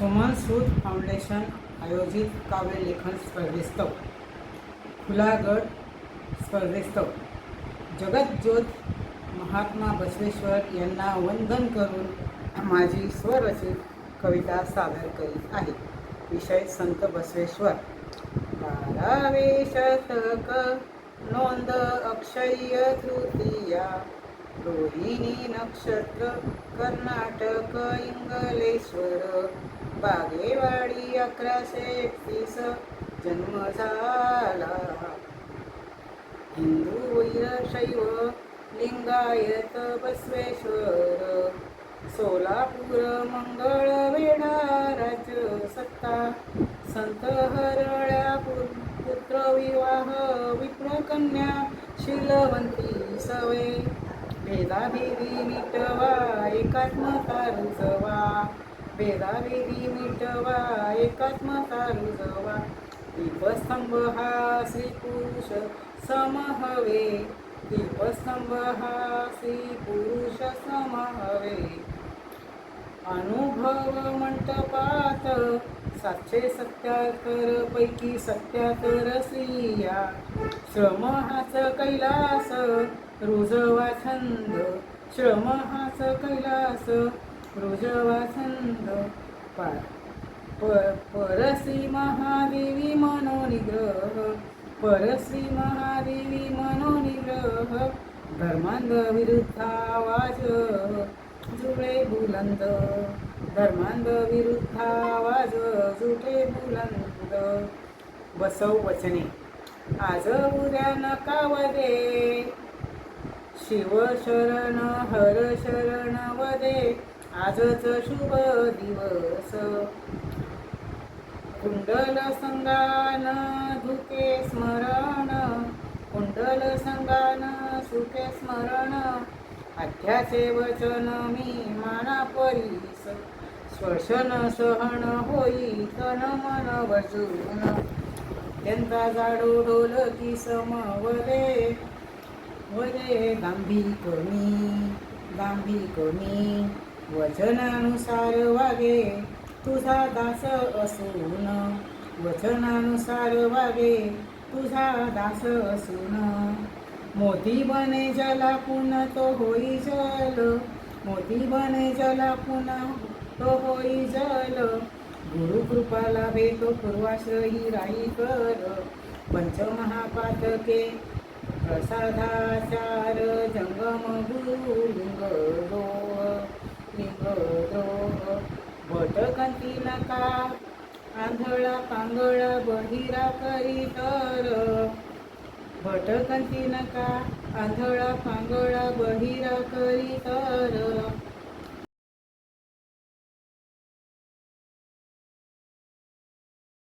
सुमन सूद foundation आयोजित काव्यलेखन स्पर्धेस्तव खुलागड स्पर्धेस्तव जगतज्योत महात्मा बसवेश्वर यांना वंदन करून माझी स्वरचित कविता सादर करीत आहे. विषय संत बसवेश्वर. बारावे शतक नोंद अक्षय तृतीया रोहिणी नक्षत्र कर्नाटक इंगलेश्वर बागेवाडी अकराशे एकतीस जन्म झाला. हिंदू वीरशैव लिंगायत बसवेश्वर सोलापूर मंगळ वेढा राज्य सत्ता संत हरळ्या पुत्र विवाह विप्रकन्या शीलवंती सवय भेदाभेदी मिटवा एकात्मता रुजवा भेदाभेदी मिटवा एकात्मता रुजवा दीपस्तंभ हा श्रीपुरुष समहवे. दीपस्तंभ हा श्रीपुरुष समहवे. अनुभव मंटपात सातशे सत्याहत्तर पैकी सत्याहत्तर स्त्रिया. श्रम हाच कैलास रुजवा छंद. श्रम हाच कैलास रुजवा छंद. पार प- परश्री महादेवी मनोनिग्रह. परश्री महादेवी मनोनिग्रह. धर्मांध विरुद्ध आवाज. जुळे बुलंद. धर्मांध विरुद्ध आवाज जुटे बुलंद बसव वचने. आज उद्या नकावदे शिव शरण हर शरण वदे. आजच शुभ दिवस. कुंडल संगान धुके स्मरण. कुंडल संगान सुखे स्मरण. अध्यासे वचन मी माना परीस. श्वसन सहन होई तन मन वजून त्यांचा जाडो ढोलकी समवले. वरे गांभी कमी गांभी कमी. वचनानुसार वागे तुझा दास असून. वचनानुसार वागे तुझा दास असून. मोती बने जला पुन तो होई जल मोती बने जला पुन तो होई जल। गुरु कृपा लाभे तो पूर्वाश्रयी राई कर। पंचमहापातके प्रसादाचार जंगम गुरुंग लिंग द्रोह द्रोह भटकंती नका आंधळा पांगळा बहिरा करी तर ଭଟକନ୍ତି ନକା ଆନ୍ଧଳା ଫାଙ୍ଗଳା ବହିରା କରି ତର